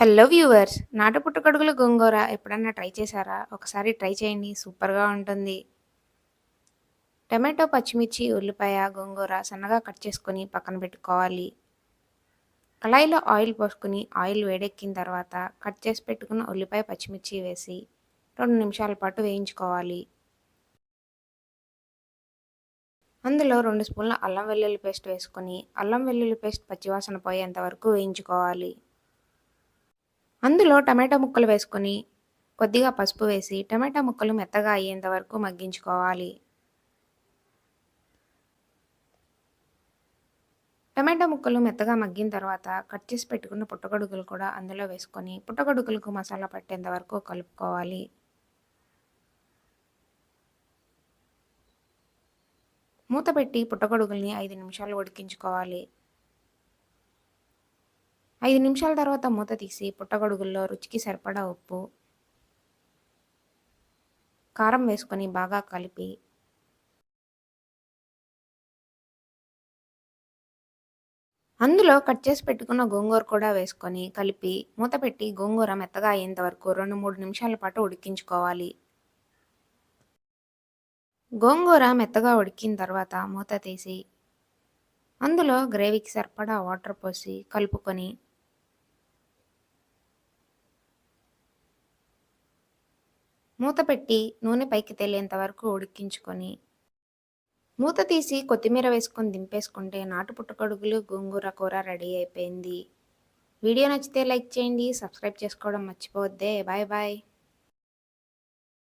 Hello viewers నాటు పుట్టగొడుగుల గోంగూర ఎప్పుడన్నా ట్రై చేశారా? ఒకసారి ట్రై చేయండి సూపర్గా ఉంటుంది. టమాటో పచ్చిమిర్చి ఉల్లిపాయ గోంగూర సన్నగా కట్ చేసుకొని పక్కన పెట్టుకోవాలి. కళాయిలో ఆయిల్ పోసుకుని ఆయిల్ వేడెక్కిన తర్వాత కట్ చేసి పెట్టుకున్న ఉల్లిపాయ పచ్చిమిర్చి వేసి రెండు నిమిషాల పాటు వేయించుకోవాలి. అందులో రెండు స్పూన్ల అల్లం వెల్లుల్లి పేస్ట్ వేసుకొని అల్లం వెల్లుల్లి పేస్ట్ పచ్చివాసన పోయేంత వరకు వేయించుకోవాలి. అందులో టమాటా ముక్కలు వేసుకొని కొద్దిగా పసుపు వేసి టమాటా ముక్కలు మెత్తగా అయ్యేంత వరకు మగ్గించుకోవాలి. టమాటా ముక్కలు మెత్తగా మగ్గిన తర్వాత కట్ చేసి పెట్టుకున్న పుట్టగొడుగులు కూడా అందులో వేసుకొని పుట్టగొడుగులకు మసాలా పట్టేంత వరకు కలుపుకోవాలి. మూత పెట్టి పుట్టగొడుగుల్ని ఐదు నిమిషాలు ఉడికించుకోవాలి. ఐదు నిమిషాల తర్వాత మూత తీసి పుట్టగొడుగుల్లో రుచికి సరిపడా ఉప్పు కారం వేసుకొని బాగా కలిపి అందులో కట్ చేసి పెట్టుకున్న గోంగూర కూడా వేసుకొని కలిపి మూత పెట్టి గోంగూర మెత్తగా అయ్యేంత వరకు రెండు మూడు నిమిషాల పాటు ఉడికించుకోవాలి. గోంగూర మెత్తగా ఉడికిన తర్వాత మూత తీసి అందులో గ్రేవీకి సరిపడా వాటర్ పోసి కలుపుకొని మూత పెట్టి నూనె పైకి తేలేంత వరకు ఉడికించుకొని మూత తీసి కొత్తిమీర వేసుకొని దింపేసుకుంటే నాటు పుట్టగొడుగులు గోంగూర కూర రెడీ అయిపోయింది. వీడియో నచ్చితే లైక్ చేయండి సబ్స్క్రైబ్ చేసుకోవడం మర్చిపోవద్దే. Bye bye.